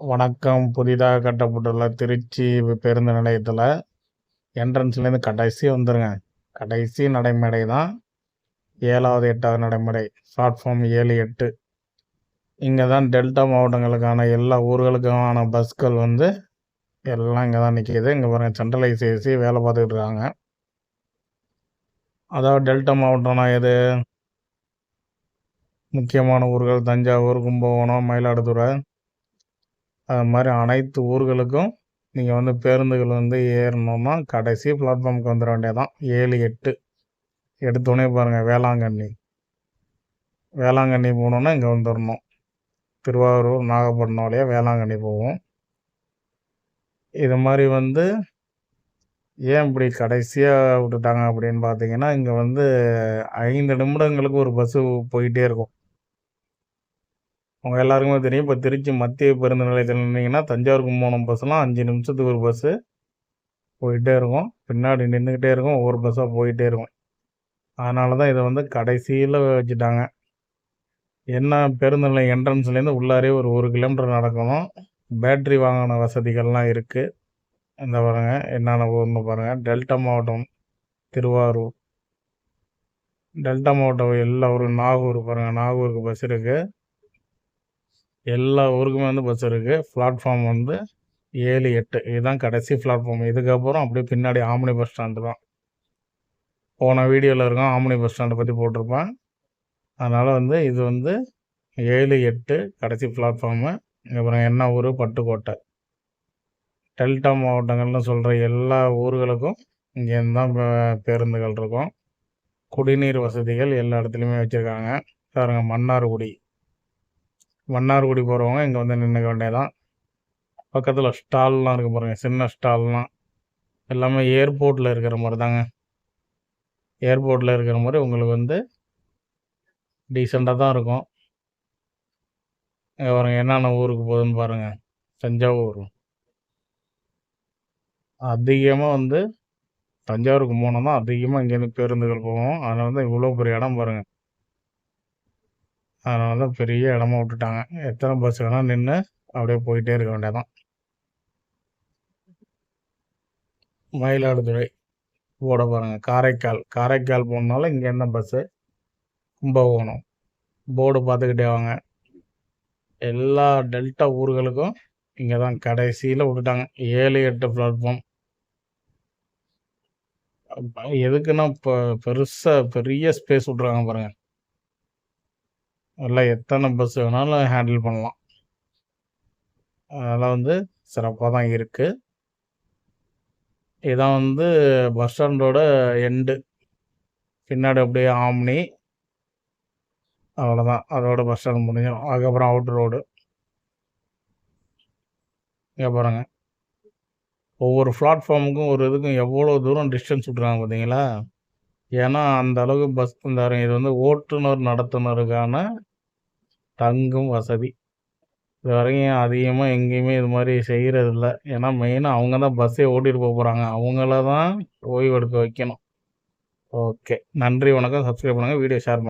வணக்கம். புதிதாக கட்டப்பட்டுள்ள திருச்சி பேருந்து நிலையத்தில் என்ட்ரன்ஸ்லேருந்து கடைசி வந்துருங்க. கடைசி நடைமுறை தான் ஏழாவது எட்டாவது நடைமேடை. பிளாட்ஃபார்ம் ஏழு எட்டு. இங்கே தான் டெல்டா மாவட்டங்களுக்கான எல்லா ஊர்களுக்கான பஸ்கள் வந்து எல்லாம் இங்கே தான் நிற்கிது இங்கே பாருங்கள் சென்ட்ரலைஸ் ஏசி வேலை பார்த்துக்கிட்டு இருக்காங்க. அதாவது டெல்டா மாவட்டம்னா எது? முக்கியமான ஊர்கள் தஞ்சாவூர் கும்பகோணம் மயிலாடுதுறை. அது மாதிரி அனைத்து ஊர்களுக்கும் நீங்கள் வந்து பேருந்துகள் வந்து ஏறணும்னா கடைசி பிளாட்ஃபார்முக்கு வந்துட வேண்டியதான் ஏழு எட்டு. எடுத்தோடனே பாருங்கள் வேளாங்கண்ணி. வேளாங்கண்ணி போகணுன்னா இங்கே வந்துடணும். திருவாரூர் நாகப்பட்டினம் வழியாக வேளாங்கண்ணி போவோம். இது மாதிரி வந்து ஏன் இப்படி கடைசியாக விட்டுட்டாங்க அப்படின்னு பார்த்தீங்கன்னா இங்கே வந்து ஐந்து நிமிடங்களுக்கு ஒரு பஸ்ஸு போயிட்டே இருக்கும். உங்கள் எல்லாருக்குமே தெரியும். இப்போ திருச்சி மத்திய பேருந்து நிலையத்தில் நின்றீங்கன்னா தஞ்சாவூர் கும்பகோணம் பஸ்ஸெலாம் அஞ்சு நிமிஷத்துக்கு ஒரு பஸ்ஸு போயிட்டே இருக்கும். பின்னாடி நின்றுக்கிட்டே இருக்கும். ஒவ்வொரு பஸ்ஸாக போயிட்டே இருக்கும். அதனால தான் இதை வந்து கடைசியில் வச்சுட்டாங்க. என்ன பேருந்து நிலையம் என்ட்ரன்ஸ்லேருந்து உள்ளாரே ஒரு ஒரு கிலோமீட்டர் நடக்கணும். பேட்ரி வாங்கின வசதிகள்லாம் இருக்குது இந்த பாருங்கள் என்னென்ன ஊர்னு பாருங்கள் டெல்டா மாவட்டம் திருவாரூர். டெல்டா மாவட்டம் எல்லா ஊரும் நாகூர் பாருங்கள் நாகூருக்கு பஸ் இருக்குது எல்லா ஊருக்குமே வந்து பஸ் இருக்குது பிளாட்ஃபார்ம் வந்து ஏழு எட்டு. இதுதான் கடைசி பிளாட்ஃபார்ம் இதுக்கப்புறம் அப்படியே பின்னாடி ஆம்னி பஸ் ஸ்டாண்டு தான். போன வீடியோவில் இருக்கும் ஆம்னி பஸ் ஸ்டாண்டை பற்றி போட்டிருப்பேன். அதனால் வந்து இது வந்து ஏழு எட்டு கடைசி பிளாட்ஃபார்மு அப்புறம் என்ன ஊர்? பட்டுக்கோட்டை. டெல்டா மாவட்டங்கள்னு சொல்கிற எல்லா ஊர்களுக்கும் இங்கேருந்து தான் பேருந்துகள் இருக்கும். குடிநீர் வசதிகள் எல்லா இடத்துலையுமே வச்சுருக்காங்க. பாருங்கள் மன்னார்குடி. மன்னார்குடி போகிறவங்க இங்கே வந்து நின்றுக்க வேண்டியதான் பக்கத்தில் ஸ்டால்லாம் இருக்க பாருங்கள் சின்ன ஸ்டால்லாம். எல்லாமே ஏர்போர்ட்டில் இருக்கிற மாதிரி தாங்க ஏர்போர்ட்டில் இருக்கிற மாதிரி உங்களுக்கு வந்து டீசெண்டாக தான் இருக்கும். இங்கே பாருங்கள் என்னென்ன ஊருக்கு போகுதுன்னு பாருங்கள் தஞ்சாவூர். அதிகமாக வந்து தஞ்சாவூருக்கு போனோம்னா அதிகமாக இங்கேருந்து பேருந்துகள் போவோம் அதனால தான் இவ்வளோ பெரிய இடம் பாருங்கள் அதனால தான் பெரிய இடமா விட்டுட்டாங்க. எத்தனை பஸ் வேணால் நின்று அப்படியே போயிட்டே இருக்க வேண்டியதான் மயிலாடுதுறை. போட பாருங்கள் காரைக்கால். காரைக்கால் போனாலும் இங்கே என்ன பஸ்ஸு கும்பகோணம். போர்டு பார்த்துக்கிட்டே வாங்க. எல்லா டெல்டா ஊர்களுக்கும் இங்கே தான் கடைசியில் விட்டுட்டாங்க. ஏழு எட்டு பிளாட்ஃபார்ம் எதுக்குன்னா இப்போ பெருசாக பெரிய ஸ்பேஸ் விட்ருக்காங்க பாருங்கள் எல்லாம் எத்தனை பஸ் வேணாலும் ஹேண்டில் பண்ணலாம். அதெல்லாம் வந்து சிறப்பாக தான் இருக்குது இதான் வந்து பஸ் ஸ்டாண்டோட எண்டு பின்னாடி அப்படியே ஆம்னி. அவ்வளோதான் அதோட பஸ் ஸ்டாண்ட் முடிஞ்சோம் அதுக்கப்புறம் அவுட் ரோடு இங்கே பாருங்க. ஒவ்வொரு பிளாட்ஃபார்முக்கும் ஒரு இதுக்கும் எவ்வளோ தூரம் டிஸ்டன்ஸ் விட்றாங்க பார்த்தீங்களா ஏன்னா அந்த அளவுக்கு பஸ் தரும் இது வந்து ஓட்டுநர் நடத்துனருக்கான தங்கும் வசதி. இது வரைக்கும் அதிகமாக எங்கேயுமே இது மாதிரி செய்கிறதில்ல ஏன்னா மெயினாக அவங்க தான் பஸ்ஸே ஓட்டிகிட்டு போக போகிறாங்க அவங்கள தான் ஓய்வு எடுக்க வைக்கணும். ஓகே நன்றி வணக்கம். சப்ஸ்கிரைப் பண்ணுங்கள் வீடியோ ஷேர் பண்ணுங்கள்